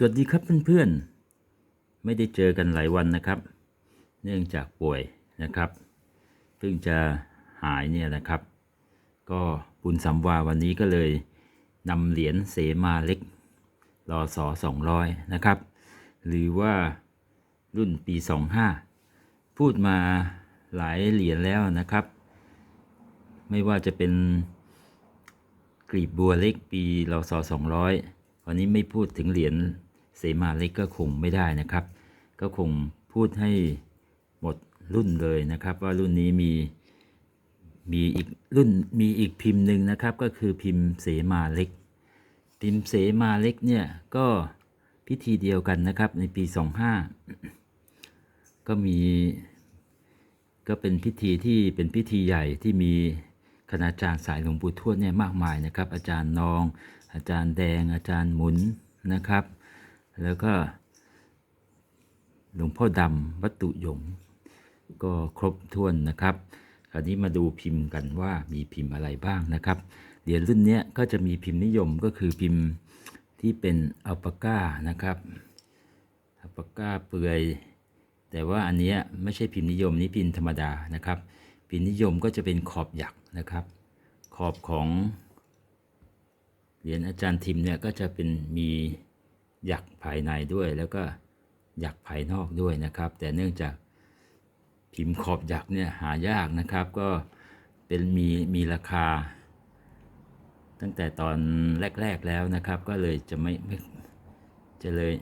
สวัสดีครับเพื่อนๆ ไม่ได้เจอกันหลายวันนะครับ เนื่องจากป่วยนะครับเพิ่งจะหายเนี่ยนะครับ ก็บุญสัมวาวันนี้ก็เลยนำเหรียญเสมาเล็กรอสอ200นะครับ หรือว่ารุ่นปี 25 พูดมาหลายเหรียญแล้วนะครับ ไม่ว่าจะเป็นกรีบบัวเล็กปีรอสอ200วันนี้ไม่พูดถึงเหรียญ เสมาเล็กก็คงไม่ได้นะครับ ก็คงพูดให้หมดรุ่นเลยนะครับ ว่ารุ่นนี้มีมีอีกรุ่นมีอีกพิมพ์หนึ่งนะครับ ก็คือพิมพ์เสมาเล็ก พิมพ์เสมาเล็กเนี่ยก็พิธีเดียวกันนะครับ ในปี 25 ก็มี ก็เป็นพิธีที่เป็นพิธีใหญ่ที่มีคณาจารย์สายหลวงปู่ทวดเนี่ยมากมายนะครับ อาจารย์นอง อาจารย์แดงอาจารย์หมุนนะครับ แล้วก็หลวงพ่อดำวัตตุยง ก็ครบถ้วนนะครับ คราวนี้มาดูพิมพ์กันว่ามีพิมพ์อะไรบ้างนะครับ เหรียญรุ่นนี้ก็จะมีพิมพ์นิยมก็คือพิมพ์ที่เป็นอัลปาก้านะครับอัลปาก้าเปลือย แต่ว่าอันนี้ไม่ใช่พิมพ์นิยมนี่พิมพ์ธรรมดานะครับ พิมพ์นิยมก็จะเป็นขอบหยักนะครับ ขอบของเหรียญอาจารย์ทิมเนี่ยก็จะเป็นมี หยักภายในด้วยแล้วก็หยักภายนอกด้วยนะครับ แต่เนื่องจากพิมพ์ขอบหยักเนี่ยหายากนะครับ ก็เป็นมีมีราคา ตั้งแต่ตอนแรก ๆแล้วนะครับ ก็เลยจะไม่ไม่จะเลย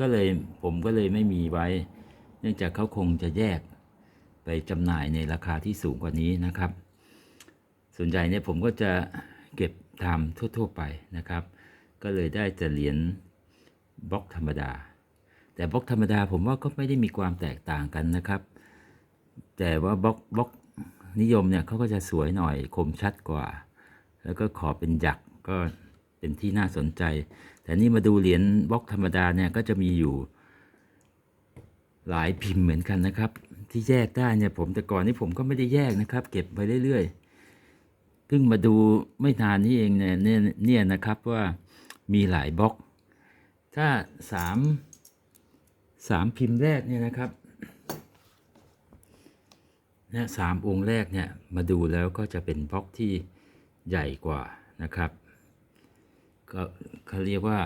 ก็เลยผมก็เลยไม่มีไว้ เนื่องจากเขาคงจะแยกไปจำหน่ายในราคาที่สูงกว่านี้นะครับ ส่วนใหญ่เนี่ยผมก็จะเก็บตามทั่ว ๆ ไปนะครับ ก็เลยได้แต่เหรียญ บล็อกธรรมดา แต่บล็อกธรรมดาผมว่าก็ไม่ได้มีความแตกต่างกันนะครับ แต่ว่าบล็อกบล็อกนิยมเนี่ยเขาก็จะสวยหน่อยคมชัดกว่า แล้วก็ขอเป็นหยักก็เป็นที่น่าสนใจ แต่นี่มาดูเหรียญบล็อกธรรมดาเนี่ยก็จะมีอยู่หลายพิมพ์เหมือนกันนะครับ ที่แยกได้เนี่ยผมแต่ก่อนนี่ผมก็ไม่ได้แยกนะครับ เก็บไปเรื่อยๆเพิ่งมาดูไม่นานนี้เองเนี่ยเนี่ยนะครับว่ามีหลายบล็อก ถ้าสามสามพิมพ์แรกเนี่ยนะครับนะสามองค์แรกเนี่ยมาดูแล้วก็จะเป็นบล็อกที่ใหญ่กว่านะครับก็เขาเรียกว่า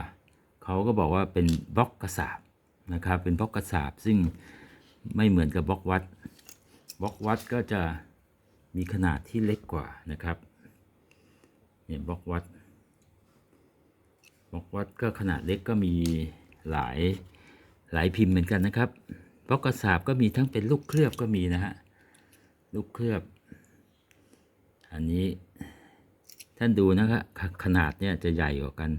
เขาก็บอกว่าเป็นบล็อกกระสาบนะครับเป็นบล็อกกระสาบซึ่งไม่เหมือนกับบล็อกวัดบล็อกวัดก็จะมีขนาดที่เล็กกว่านะครับเนี่ยบล็อกวัด บล็อกวัดก็ขนาดเล็กก็มีหลายหลายพิมพ์เหมือนกันนะครับบล็อกกระสาบก็มีทั้งเป็นลูกเคลือบก็มีนะฮะลูกเคลือบ อันนี้ท่านดูนะครับขขนาดเนี่ยจะใหญ่กว่ากัน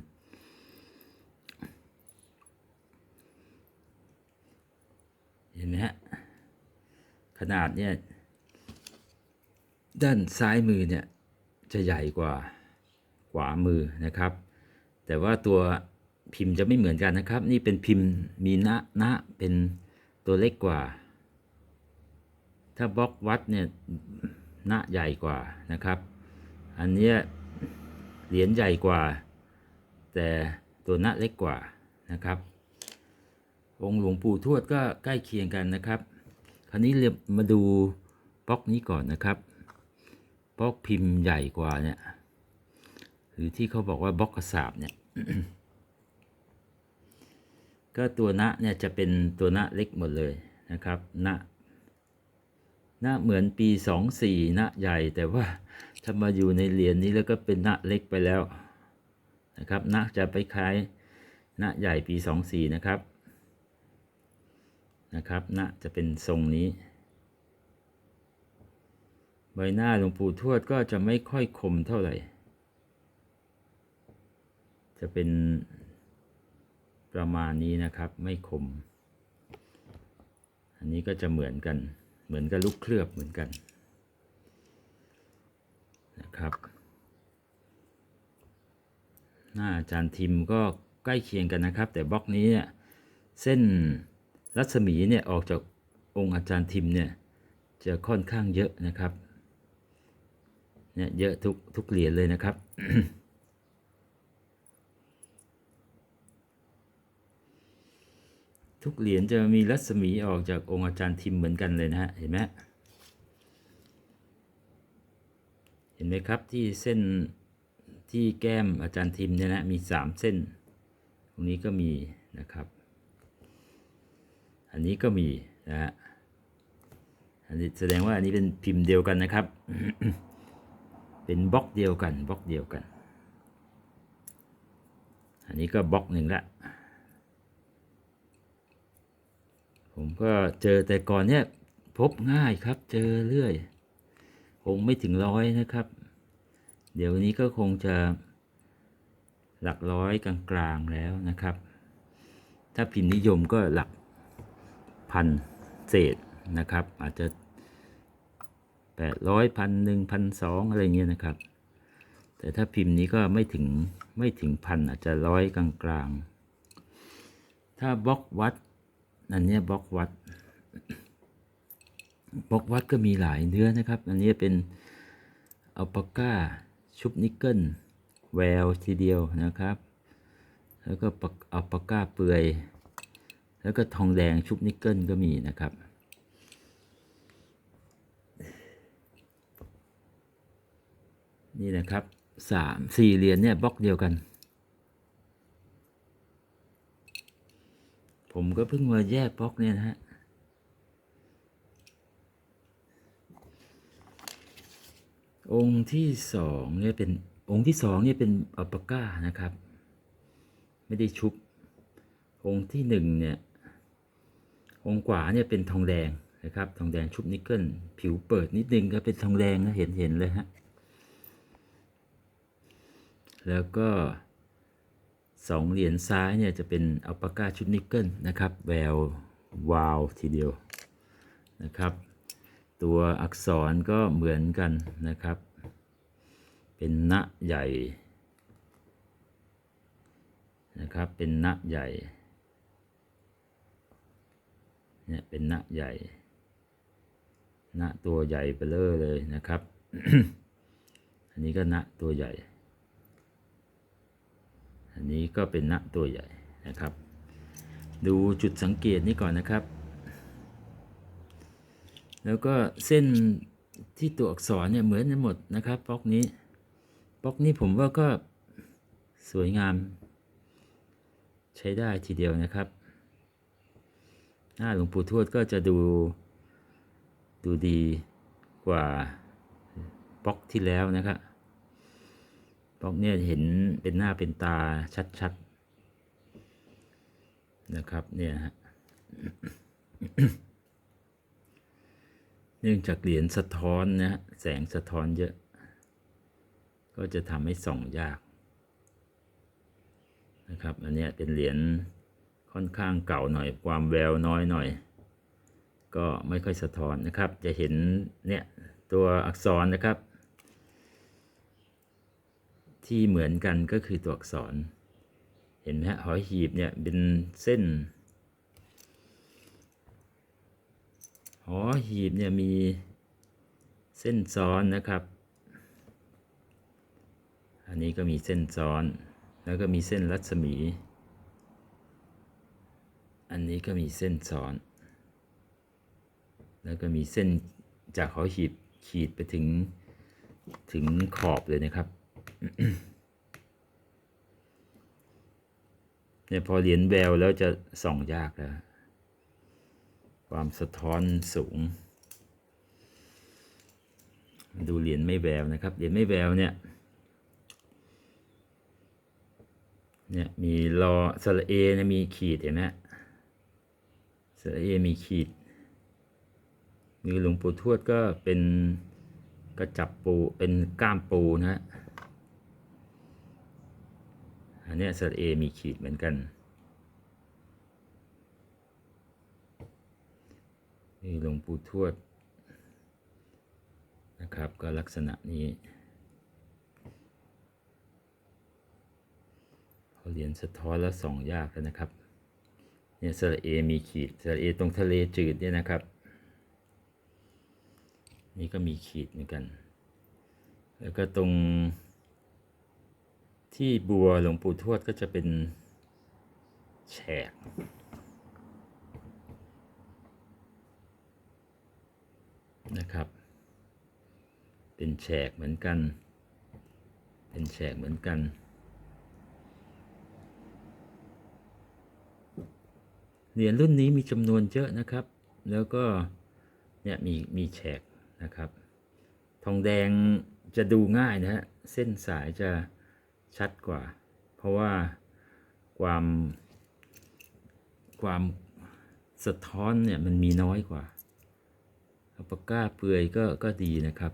เห็นไหมฮะขนาดเนี่ยด้านซ้ายมือเนี่ยจะใหญ่กว่าขวามือนะครับ แต่ว่าตัวพิมพ์จะไม่เหมือนกันนะครับ นี่เป็นพิมพ์มีหน้าหน้าเป็นตัวเล็กกว่า ถ้าบล็อกวัดเนี่ยหน้าใหญ่กว่านะครับ อันนี้เหรียญใหญ่กว่า แต่ตัวหน้าเล็กกว่านะครับ องค์หลวงปู่ทวดก็ใกล้เคียงกันนะครับ คราวนี้เรียมาดูบล็อกนี้ก่อนนะครับบล็อกพิมพ์ใหญ่กว่าเนี่ยหรือที่เขาบอกว่าบล็อกกระสาบเนี่ย ก็ตัวณเนี่ยจะเป็นตัวณเล็กหมดเลยนะครับณณเหมือนปีสองสี่ณใหญ่ แต่ว่าถ้ามาอยู่ในเหรียญนี้แล้วก็เป็นณเล็กไปแล้วนะครับณจะไปคล้ายณใหญ่ปีสองสี่นะครับนะครับณจะเป็นทรงนี้ ใบหน้าหลวงปู่ทวดก็จะไม่ค่อยคมเท่าไหร่ จะเป็นประมาณนี้นะครับ ไม่คม อันนี้ก็จะเหมือนกัน เหมือนกับลูกเคลือบเหมือนกันนะครับ หน้าอาจารย์ทิมก็ใกล้เคียงกันนะครับ แต่บล็อกนี้เนี่ยเส้นรัศมีเนี่ยออกจากองค์อาจารย์ทิมเนี่ยจะค่อนข้างเยอะนะครับเนี่ยเยอะทุกทุกเหรียญเลยนะครับ ทุกเหรียญจะมีรัศมีออกจากองค์อาจารย์ทิมเหมือนกันเลยนะฮะ เห็นไหมเห็นไหมครับที่เส้นที่แก้มอาจารย์ทิมเนี่ยนะมีสามเส้น ตรงนี้ก็มีนะครับ อันนี้ก็มีนะฮะ อันนี้แสดงว่าอันนี้เป็นพิมพ์เดียวกันนะครับ เป็นบล็อกเดียวกันบล็อกเดียวกัน อันนี้ก็บล็อกหนึ่งละ ผมก็เจอแต่ก่อนเนี่ยพบง่ายครับ เจอเรื่อย คงไม่ถึงร้อยนะครับ เดี๋ยวนี้ก็คงจะหลักร้อยกลางๆแล้วนะครับ ถ้าพิมพ์นิยมก็หลักพันเศษนะครับ อาจจะแปดร้อยพันหนึ่งพันสองอะไรเงี้ยนะครับ แต่ถ้าพิมพ์นี้ก็ไม่ถึงไม่ถึงพันอาจจะร้อยกลางๆ ถ้าบล็อกวัด อันนี้บล็อกวัดบล็อกวัดก็มีหลายเนื้อนะครับ อันนี้เป็นอัลปาก้าชุบนิกเกิลแววทีเดียวนะครับ แล้วก็อัลปาก้าเปลือย แล้วก็ทองแดงชุบนิกเกิลก็มีนะครับนี่นะครับสามสี่เหรียญเนี่ยบล็อกเดียวกัน ผมก็เพิ่งมาแยกบล็อกเนี่ยนะฮะ องค์ที่สองเนี่ยเป็นองค์ที่สองเนี่ยเป็นอัปก้านะครับ ไม่ได้ชุบ องค์ที่หนึ่งเนี่ย องค์ขวาเนี่ยเป็นทองแดงนะครับ ทองแดงชุบนิกเกิลผิวเปิดนิดนึงก็เป็นทองแดงนะเห็นเห็นเลยฮะ แล้วก็ สองเหรียญซ้ายเนี่ยจะเป็นอัลปาก้าชุดนิกเกิลนะครับแวววาวทีเดียวนะครับ ตัวอักษรก็เหมือนกันนะครับ เป็นณใหญ่นะครับเป็นณใหญ่เนี่ยเป็นณใหญ่ณตัวใหญ่ไปเลยเลยนะครับ อันนี้ก็ณตัวใหญ่ อันนี้ก็เป็นณตัวใหญ่นะครับ ดูจุดสังเกตนี้ก่อนนะครับ แล้วก็เส้นที่ตัวอักษรเนี่ยเหมือนกันหมดนะครับบล็อกนี้บล็อกนี้ผมว่าก็สวยงาม ใช้ได้ทีเดียวนะครับ หน้าหลวงปู่ทวดก็จะดูดูดีกว่าบล็อกที่แล้วนะครับ บล็อกเนี่ยเห็นเป็นหน้าเป็นตาชัดๆ นะครับ เนี่ยฮะเนื่องจากเหรียญสะท้อนนะแสงสะท้อนเยอะ ก็จะทำให้ส่องยากนะครับ อันนี้เป็นเหรียญค่อนข้างเก่าหน่อย ความแววน้อยหน่อย ก็ไม่ค่อยสะท้อนนะครับ จะเห็นเนี่ยตัวอักษรนะครับ ที่เหมือนกันก็คือตัวอักษร เห็นไหมฮะหอยหีบเนี่ยเป็นเส้น หอหีบเนี่ยมีเส้นซ้อนนะครับ อันนี้ก็มีเส้นซ้อน แล้วก็มีเส้นรัศมี อันนี้ก็มีเส้นซ้อน แล้วก็มีเส้นจากหอหีบขีดไปถึงถึงขอบเลยนะครับ เนี่ยพอเหรียญแววแล้วจะส่องยากแล้ว ความสะท้อนสูง ดูเหรียญไม่แววนะครับ เหรียญไม่แววเนี่ย เนี่ยมีรอสระเอเนี่ยมีขีดเห็นไหมสระเอมีขีด มีหลวงปู่ทวดก็เป็นกระจับปูเป็นก้ามปูนะฮะ อันนี้สระเอมีขีดเหมือนกัน นี่หลวงปู่ทวด นะครับก็ลักษณะนี้พอเหรียญสะท้อนแล้วส่องยากแล้วนะครับเนี่ยสระเอมีขีดสระเอตรงทะเลจืดเนี่ยนะครับ นี่ก็มีขีดเหมือนกัน แล้วก็ตรง ที่บัวหลวงปู่ทวดก็จะเป็นแฉก นะครับ เป็นแฉกเหมือนกัน เป็นแฉกเหมือนกัน เหรียญรุ่นนี้มีจำนวนเยอะนะครับ แล้วก็เนี่ยมีมีแฉกนะครับ ทองแดงจะดูง่ายนะฮะ เส้นสายจะ ชัดกว่า เพราะว่าความความสะท้อนเนี่ยมันมีน้อยกว่าอัปก้าเปลือยก็ก็ดีนะครับ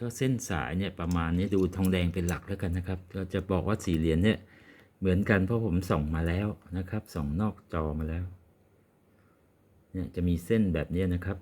ก็เส้นสายเนี่ยประมาณนี้ดูทองแดงเป็นหลักแล้วกันนะครับก็จะบอกว่าสี่เหรียญเนี่ยเหมือนกันเพราะผมส่องมาแล้วนะครับส่องนอกจอมาแล้ว เนี่ยจะมีเส้นแบบนี้นะครับ